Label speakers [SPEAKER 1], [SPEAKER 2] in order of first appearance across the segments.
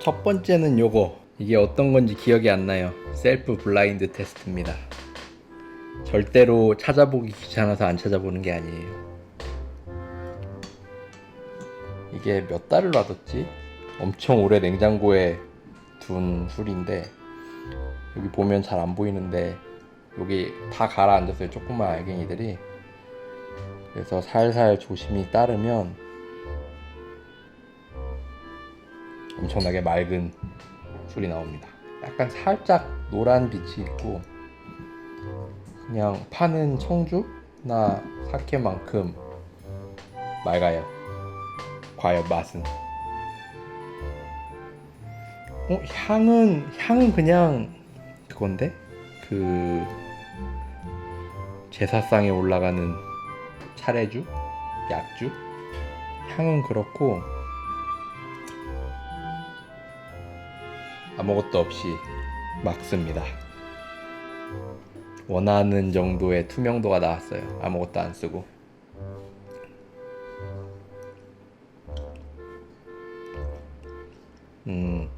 [SPEAKER 1] 첫 번째는 요거. 이게 어떤 건지 기억이 안 나요. 셀프 블라인드 테스트입니다. 절대로 찾아보기 귀찮아서 안 찾아보는 게 아니에요. 이게 몇 달을 놔뒀지? 엄청 오래 냉장고에 둔 술인데 여기 보면 잘 안 보이는데 여기 다 가라앉았어요. 조그만 알갱이들이. 그래서 살살 조심히 따르면 엄청나게 맑은 술이 나옵니다. 약간 살짝 노란 빛이 있고 그냥 파는 청주나 사케만큼 맑아요. 과연 맛은? 어, 향은 향은 그냥 그건데 그 제사상에 올라가는 차례주, 약주 향은 그렇고 아무것도 없이 막습니다. 원하는 정도의 투명도가 나왔어요. 아무것도 안 쓰고. 음.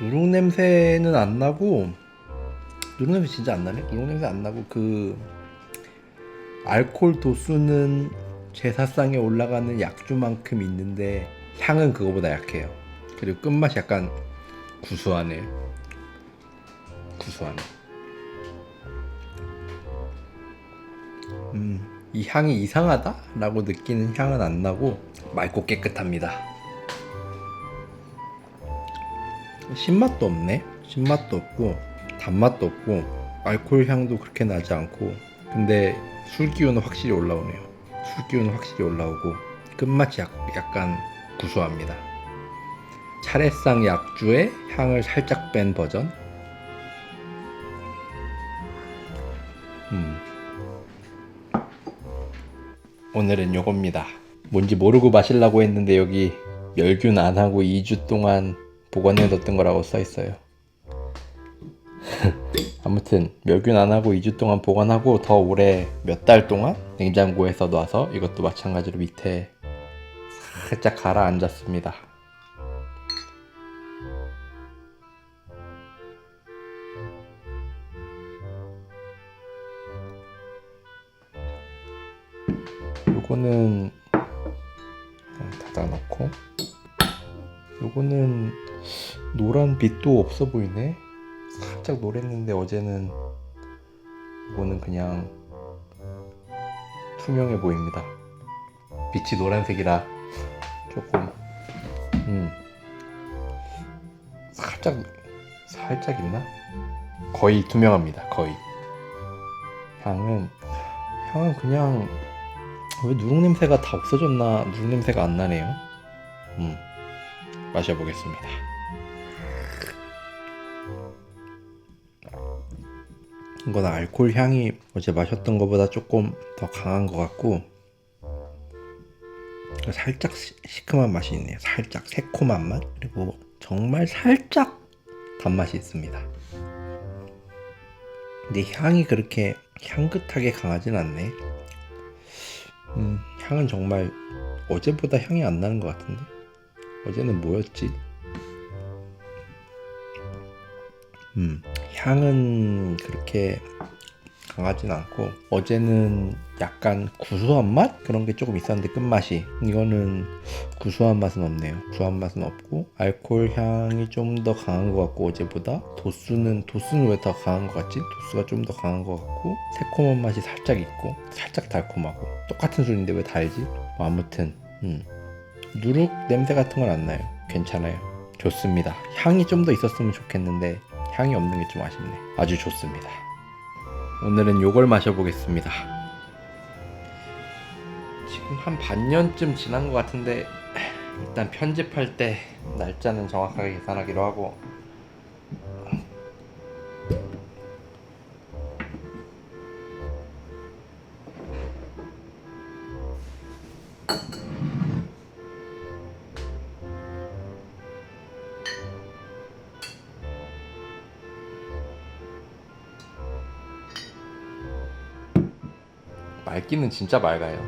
[SPEAKER 1] 누룩 냄새는 안 나고 누룩 냄새 진짜 안 나네. 누룩 냄새 안 나고 그 알코올 도수는 제사상에 올라가는 약주만큼 있는데 향은 그거보다 약해요. 그리고 끝맛이 약간 구수하네요. 구수하네. 음, 이 향이 이상하다라고 느끼는 향은 안 나고 맑고 깨끗합니다. 신맛도 없네. 신맛도 없고 단맛도 없고 알코올 향도 그렇게 나지 않고 근데 술 기운은 확실히 올라오네요. 술 기운은 확실히 올라오고 끝맛이 약, 약간 구수합니다. 차례상 약주의 향을 살짝 뺀 버전. 음. 오늘은 요겁니다. 뭔지 모르고 마시려고 했는데 여기 멸균 안 하고 2주 동안 보관해 뒀던 거라고 써 있어요. 아무튼 멸균 안 하고 2주 동안 보관하고 더 오래 몇 달 동안 냉장고에서 놔서 이것도 마찬가지로 밑에 살짝 가라앉았습니다. 요거는 닫아 놓고 요거는 노란 빛도 없어 보이네. 살짝 노랬는데 어제는 이거는 그냥 투명해 보입니다. 빛이 노란색이라 조금 음 살짝 살짝 있나? 거의 투명합니다. 거의 향은 향은 그냥 왜 누룩 냄새가 다 없어졌나 누룩 냄새가 안 나네요. 음 마셔보겠습니다. 이건 알코올 향이 어제 마셨던 것보다 조금 더 강한 것 같고 살짝 시, 시큼한 맛이 있네요. 살짝 새콤한 맛 그리고 정말 살짝 단맛이 있습니다. 근데 향이 그렇게 향긋하게 강하진 않네. 음, 향은 정말 어제보다 향이 안 나는 것 같은데 어제는 뭐였지? 음, 향은 그렇게 강하진 않고 어제는 약간 구수한 맛 그런 게 조금 있었는데 끝맛이 이거는 구수한 맛은 없네요. 구수한 맛은 없고 알코올 향이 좀 더 강한 것 같고 어제보다 도수는 도수는 왜 더 강한 것 같지? 도수가 좀 더 강한 것 같고 새콤한 맛이 살짝 있고 살짝 달콤하고 똑같은 술인데 왜 달지? 뭐 아무튼 음. 누룩 냄새 같은 건 안 나요. 괜찮아요. 좋습니다. 향이 좀 더 있었으면 좋겠는데 향이 없는 게 좀 아쉽네. 아주 좋습니다. 오늘은 요걸 마셔보겠습니다. 지금 한 반년쯤 지난 것 같은데 일단 편집할 때 날짜는 정확하게 계산하기로 하고 맑기는 진짜 맑아요.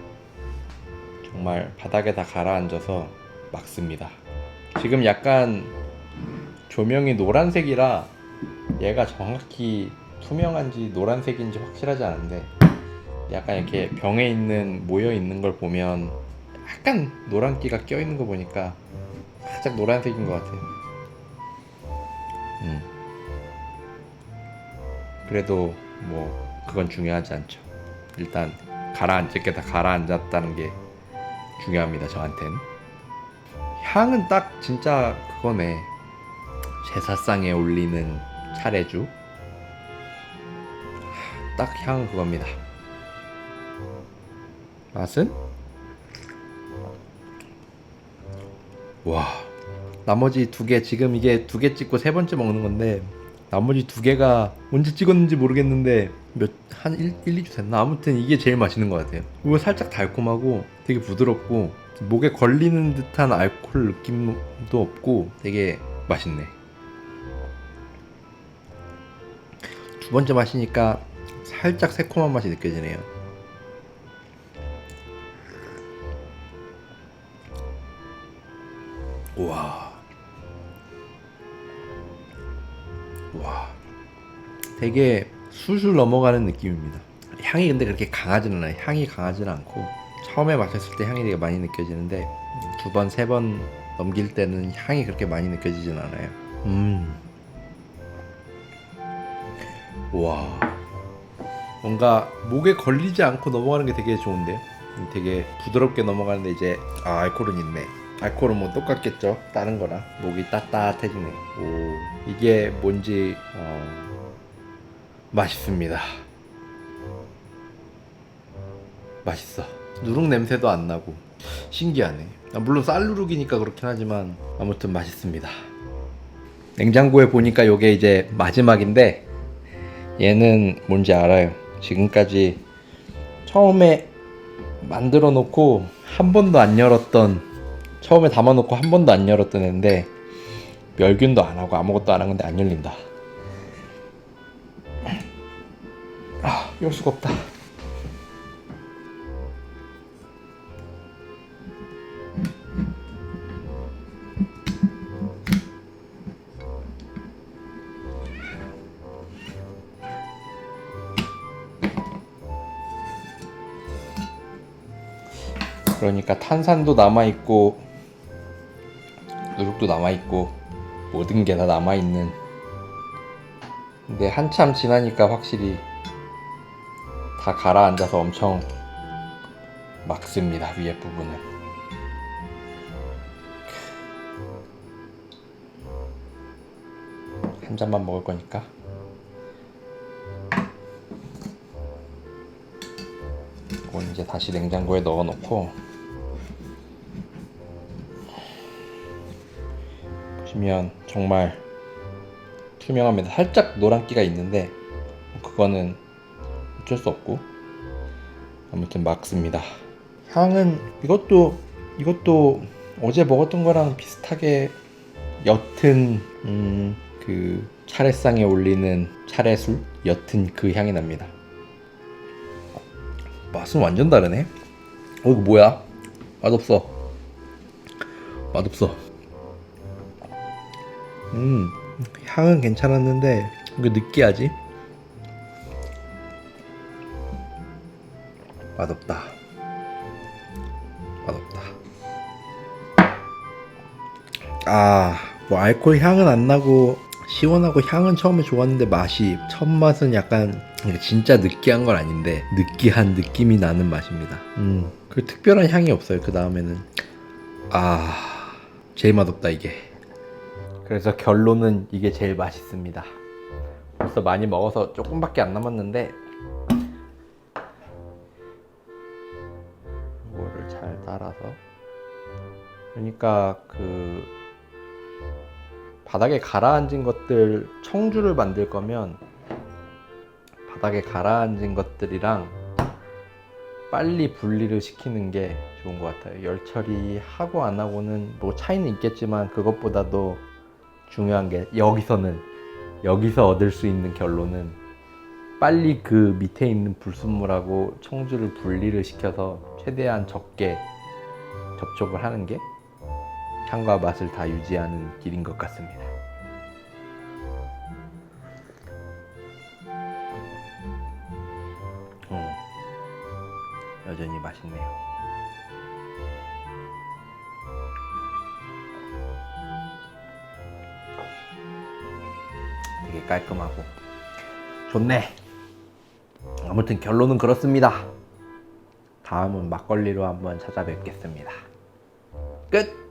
[SPEAKER 1] 정말 바닥에 다 가라앉아서 막습니다. 지금 약간 조명이 노란색이라 얘가 정확히 투명한지 노란색인지 확실하지 않은데 약간 이렇게 병에 있는 모여 있는 걸 보면 약간 노란기가 껴 있는 거 보니까 살짝 노란색인 것 같아요. 음. 그래도 뭐 그건 중요하지 않죠. 일단 가라앉을 게다 가라앉았다는 게 중요합니다. 저한텐. 향은 딱 진짜 그거네. 제사상에 올리는 차례주. 딱 향은 그겁니다. 맛은? 와. 나머지 두 개, 지금 이게 두 개 찍고 세 번째 먹는 건데, 나머지 두 개가 언제 찍었는지 모르겠는데, 몇, 한 1, 1, 2주 됐나? 아무튼 이게 제일 맛있는 것 같아요. 이거 살짝 달콤하고 되게 부드럽고, 목에 걸리는 듯한 알코올 느낌도 없고, 되게 맛있네. 두 번째 마시니까 살짝 새콤한 맛이 느껴지네요. 와. 되게 술술 넘어가는 느낌입니다. 향이 근데 그렇게 강하지는 않아요. 향이 강하지는 않고 처음에 마셨을 때 향이 되게 많이 느껴지는데 두 번, 세 번 넘길 때는 향이 그렇게 많이 느껴지진 않아요. 음. 와. 뭔가 목에 걸리지 않고 넘어가는 게 되게 좋은데요. 되게 부드럽게 넘어가는데 이제 아 알코올은 있네. 알코올은 뭐 똑같겠죠. 다른 거랑 목이 따뜻해지네. 오 이게 뭔지 어, 맛있습니다. 맛있어. 누룩 냄새도 안 나고 신기하네. 아, 물론 쌀 누룩이니까 그렇긴 하지만 아무튼 맛있습니다. 냉장고에 보니까 요게 이제 마지막인데 얘는 뭔지 알아요. 지금까지 처음에 만들어 놓고 한 번도 안 열었던 처음에 담아 놓고 한 번도 안 열었던 애인데 멸균도 안 하고 아무것도 안 한 건데 안 열린다. 아, 열 수가 없다. 그러니까 탄산도 남아 있고 누룩도 남아 있고 모든 게 다 남아 있는. 근데 한참 지나니까 확실히 다 가라앉아서 엄청 막습니다 위에 부분은. 한 잔만 먹을 거니까. 이건 이제 다시 냉장고에 넣어 놓고 보시면 정말 투명합니다. 살짝 노란기가 있는데 그거는 어쩔 수 없고 아무튼 막습니다. 향은 이것도 이것도 어제 먹었던 거랑 비슷하게 옅은 음, 그 차례상에 올리는 차례술 옅은 그 향이 납니다. 맛은 완전 다르네. 어 이거 뭐야? 맛없어. 맛없어. 음 향은 괜찮았는데 이거 느끼하지? 맛없다. 맛없다. 아, 뭐 알코올 향은 안 나고 시원하고 향은 처음에 좋았는데 맛이 첫 맛은 약간 진짜 느끼한 건 아닌데 느끼한 느낌이 나는 맛입니다. 음, 그 특별한 향이 없어요. 그 다음에는 아, 제일 맛없다 이게. 그래서 결론은 이게 제일 맛있습니다. 벌써 많이 먹어서 조금밖에 안 남았는데 이거를 잘 따라서 그러니까 그 바닥에 가라앉은 것들 청주를 만들 거면 바닥에 가라앉은 것들이랑 빨리 분리를 시키는 게 좋은 것 같아요. 열 처리하고 안 하고는 뭐 차이는 있겠지만 그것보다도 중요한 게 여기서는 여기서 얻을 수 있는 결론은 빨리 그 밑에 있는 불순물하고 청주를 분리를 시켜서 최대한 적게 접촉을 하는 게 향과 맛을 다 유지하는 길인 것 같습니다. 음, 여전히 맛있네요. 깔끔하고 좋네. 아무튼 결론은 그렇습니다. 다음은 막걸리로 한번 찾아뵙겠습니다. 끝!